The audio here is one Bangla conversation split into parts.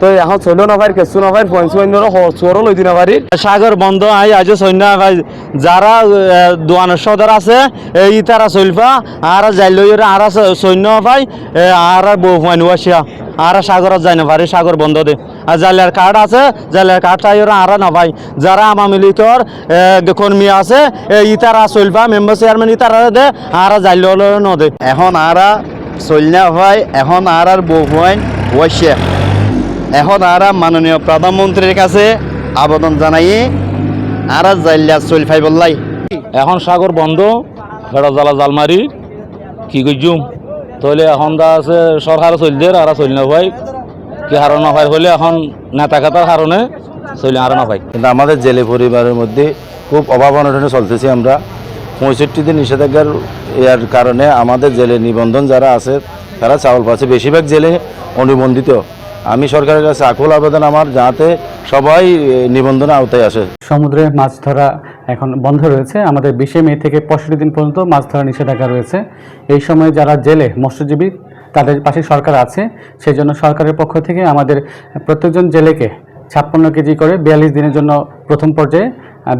তো এখন চলো নফাই কেঁচু নফাই পঞ্চু অন্য চোরও লই দিন পারি সাগর বন্ধ আই আজ সৈন্য ভাই যারা দোয়ানের সদর আছে এই তারা চলফা আর যাইল আর সৈন্য ভাই আর বউ আসিয়া আর সাগরত যাই না পারি সাগর বন্ধ দে। আর জালের কার্ড আছে জালের কার্ড চাই আর না ভাই যারা আমামি লীগর কর্মী আছে ই তারা চলফা মেম্বার চেয়ারম্যান ই তারা দে আর যাইল ন দে এখন আরা চলনা হয় এখন আর আর বহুয়াইন ওয়াইছে এখন আর মাননীয় প্রধানমন্ত্রীর কাছে আবেদন জানাই আর জাইলা চল ফাই বললাই। এখন সাগর বন্ধ ফেরা জ্বালা জালমারি কি করছুম তাহলে এখন দা আছে সরকার চলছে আর চলি না ভাই। কি হারো না ভাই হলে এখন নেতা খাতার কারণে চলি আর না ভাই। কিন্তু আমাদের জেলে পরিবারের মধ্যে খুব অভাব অনটনে চলতেছি আমরা। পঁয়ষট্টি দিন নিষেধাজ্ঞার এর কারণে আমাদের জেলে নিবন্ধন যারা আছে তারা চাউল পাচ্ছে। বেশিরভাগ জেলে অনুবন্ধিত। আমি সরকারের কাছে আকুল আবেদন আমার, যাতে সবাই নিবন্ধনে আওতায় আসে। সমুদ্রে মাছ ধরা এখন বন্ধ রয়েছে। আমাদের বিশে মে থেকে পঁয়ষট্টি দিন পর্যন্ত মাছ ধরা নিষেধাজ্ঞা রয়েছে। এই সময় যারা জেলে, মৎস্যজীবী, তাদের পাশে সরকার আছে। সেই জন্য সরকারের পক্ষ থেকে আমাদের প্রত্যেকজন জেলেকে ছাপ্পান্ন কেজি করে বিয়াল্লিশ দিনের জন্য প্রথম পর্যায়ে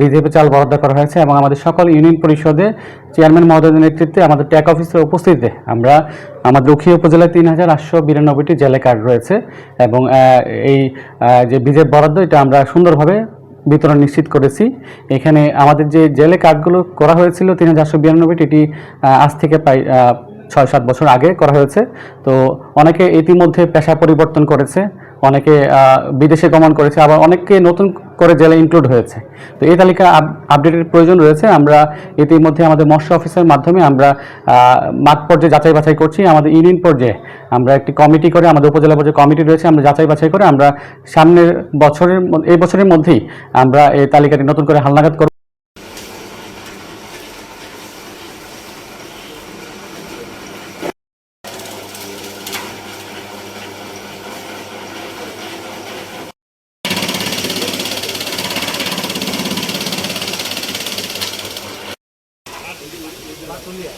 বিজেপি চাল বরাদ্দ করা হয়েছে এবং আমাদের সকল ইউনিয়ন পরিষদে চেয়ারম্যান মহোদয়ের নেতৃত্বে আমাদের ট্যাক অফিসের উপস্থিতিতে আমরা আমাদের উখিয়া উপজেলায় তিন হাজার আটশো বিরানব্বইটি জেলে কার্ড রয়েছে এবং এই যে বিজেপি বরাদ্দ, এটা আমরা সুন্দরভাবে বিতরণ নিশ্চিত করেছি। এখানে আমাদের যে জেলে কার্ডগুলো করা হয়েছিল তিন হাজার চারশো বিরানব্বইটি, এটি আজ থেকে প্রায় ছয় সাত বছর আগে করা হয়েছে। তো অনেকে ইতিমধ্যে পেশা পরিবর্তন করেছে। অনেকে বিদেশে গমন করেছে, আবার অনেককে নতুন করে জেলে ইনক্লুড হয়েছে। তো এই তালিকা আপ- আপডেটের প্রয়োজন রয়েছে। আমরা ইতিমধ্যে আমাদের মৎস্য অফিসের মাধ্যমে আমরা মাঠ পর্যায়ে যাচাই বাছাই করছি। আমাদের ইউনিয়ন পর্যায়ে আমরা একটি কমিটি করে, আমাদের উপজেলা পর্যায়ে কমিটি রয়েছে, আমরা যাচাই বাছাই করে আমরা সামনের বছরের, এই বছরের মধ্যেই আমরা এই তালিকাটি নতুন করে হালনাগাদ করব। বাতুলিয়া।